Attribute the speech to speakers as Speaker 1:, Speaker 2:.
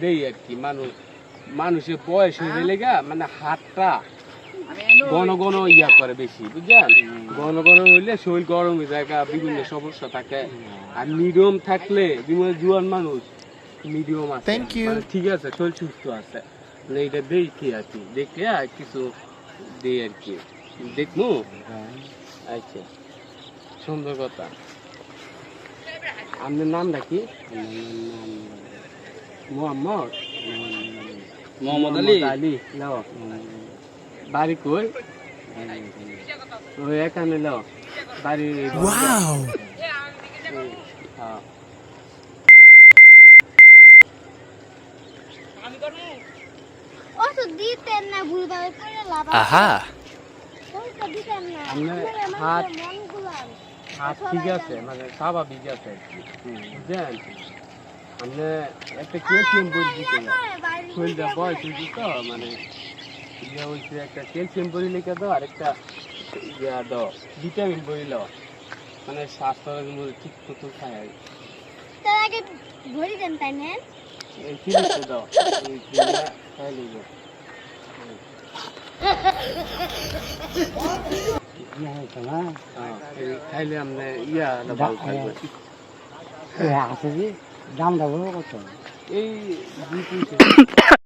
Speaker 1: দেই আর কি মানুষ মানুষের বয়স হয়ে। লেগা মানে হাতটা ঘন ঘন ইয়া করে বেশি ঘন ঘন হইলে শরীর গরম হয়ে যায় বিভিন্ন সমস্যা থাকে। আর মিডিয়াম থাকলে জুয়ান মানুষ মিডিয়াম আছে।
Speaker 2: You.
Speaker 1: মানে ঠিক আছে শরীর সুস্থ আছে। মানে এটা দেই কি আর কি দেখে আর কিছু দেই আর কি। দেখব? আচ্ছা সুন্দর কথা। আপনার নামটা কি? মোহাম্মদ
Speaker 3: মোহাম্মদ আলী
Speaker 1: আলী লাও বাড়ি কই? ওই এখানে লাও বাড়ি! হ্যাঁ আমরা হাত-
Speaker 4: মন গুলাম
Speaker 1: হাত ঠিক আছে মানে স্বাভাবিক আছে। আর আপনি একটা ক্যালসিয়াম বই দিতে শরীরটা বয়স হয়েছে তো? মানে ইয়ে হয়েছে একটা ক্যালসিয়াম বই লিখে দাও আর একটা ইয়া দাও ভিটামিন বই লাও মানে স্বাস্থ্যের মধ্যে ঠিক মতো খায়।
Speaker 4: তার আগে ভরি দেন তাই না?
Speaker 1: এই ফিলিপটা দাও এই ফিলিপটা খাই লইব হ্যাঁ, খাইলে আপনি ইয়া থাকবে
Speaker 3: আছে দামটা বড় কত?
Speaker 1: এই